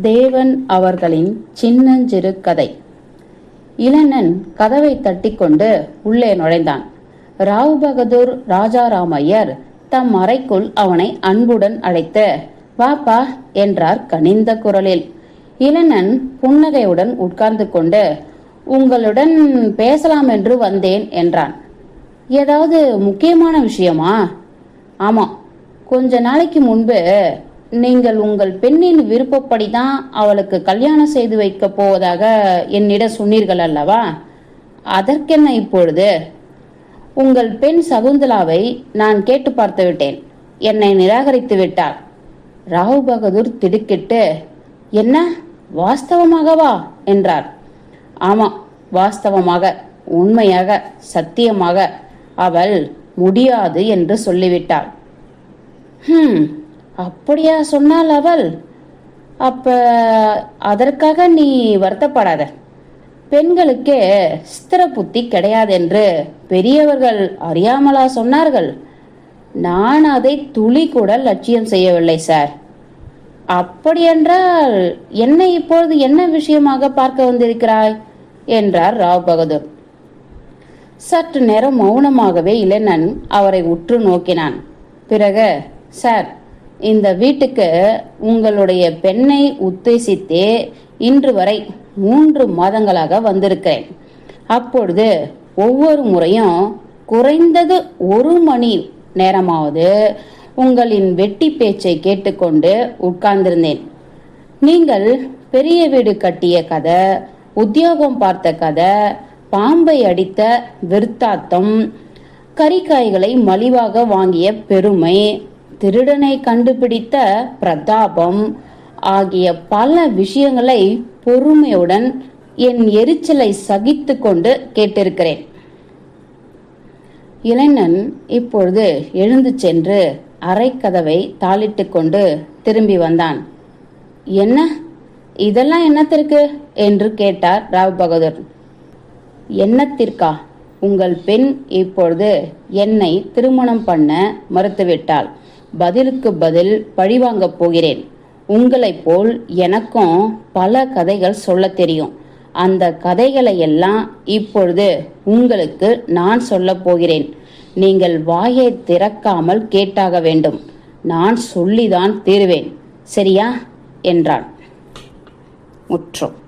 தேவன் அவர்களின் சின்னஞ்சிறு கதை இளனன் கதவை தட்டிக்கொண்டு உள்ளே நுழைந்தான். ராவ் பகதூர் ராஜாராமையர் தம் அறைக்குள் அவனை அன்புடன் அழைத்து வாப்பா என்றார் கனிந்த குரலில். இளனன் புன்னகையுடன் உட்கார்ந்து கொண்டு உங்களுடன் பேசலாம் என்று வந்தேன் என்றான். ஏதாவது முக்கியமான விஷயமா? ஆமாம் கொஞ்ச நாளைக்கு முன்பு நீங்கள் உங்கள் பெண்ணின் விருப்பப்படி தான் அவளுக்கு கல்யாணம் செய்து வைக்க போவதாக என்னிடம் சொன்னீர்கள் அல்லவா? அதற்கென்ன இப்பொழுது? உங்கள் பெண் சகுந்தலாவை நான் கேட்டு பார்த்து விட்டேன் என்னை நிராகரித்து விட்டாள். ராவ் பகதூர் திடுக்கிட்டு என்ன? வாஸ்தவமாகவா? என்றார். ஆமா வாஸ்தவமாக உண்மையாக சத்தியமாக அவள் முடியாது என்று சொல்லிவிட்டாள். ஹம் அப்படியா சொன்னால் அவள். அப்ப அதற்காக நீ வருத்தப்படாத. பெண்களுக்கே ஸ்திர புத்தி கிடையாது என்று பெரியவர்கள் அறியாமலா சொன்னார்கள். நான் அதை துளி கூட லட்சியம் செய்யவில்லை சார். அப்படியென்றால் என்னை இப்பொழுது என்ன விஷயமாக பார்க்க வந்திருக்கிறாய்? என்றார் ராவ் பகதூர். சற்று நேரம் மௌனமாகவே இளைஞன் அவரை உற்று நோக்கினான். பிறகு சார் இந்த வீட்டுக்கு உங்களுடைய பெண்ணை உத்தேசித்தே இன்று வரை மூன்று மாதங்களாக வந்திருக்கிறேன். அப்பொழுது ஒவ்வொரு முறையும் குறைந்தது ஒரு மணி நேரமாவது உங்களின் வெட்டி பேச்சை கேட்டுக்கொண்டு உட்கார்ந்திருந்தேன். நீங்கள் பெரிய வீடு கட்டிய கதை உத்தியோகம் பார்த்த கதை பாம்பை அடித்த விருத்தாத்தம் கறிக்காய்களை மலிவாக வாங்கிய பெருமை திருடனை கண்டுபிடித்த பிரதாபம் ஆகிய பல விஷயங்களை பொறுமையுடன் என் எரிச்சலை சகித்து கொண்டு கேட்டிருக்கிறேன். இளைஞன் இப்பொழுது எழுந்து சென்று அரைக்கதவை தாளிட்டு கொண்டு திரும்பி வந்தான். என்ன? இதெல்லாம் என்னத்திற்கு? என்று கேட்டார் ராவ் பகதூர் என்னத்திற்கா? உங்கள் பெண் இப்பொழுது என்னை திருமணம் பண்ண மறுத்துவிட்டாள். பதிலுக்கு பதில் பழிவாங்கப் போகிறேன். உங்களைப் போல் எனக்கும் பல கதைகள் சொல்லத் தெரியும். அந்த கதைகளை எல்லாம் இப்பொழுது உங்களுக்கு நான் சொல்லப் போகிறேன். நீங்கள் வாயை திறக்காமல் கேட்டாக வேண்டும். நான் சொல்லிதான் தீருவேன். சரியா? என்றான் முற்றும்.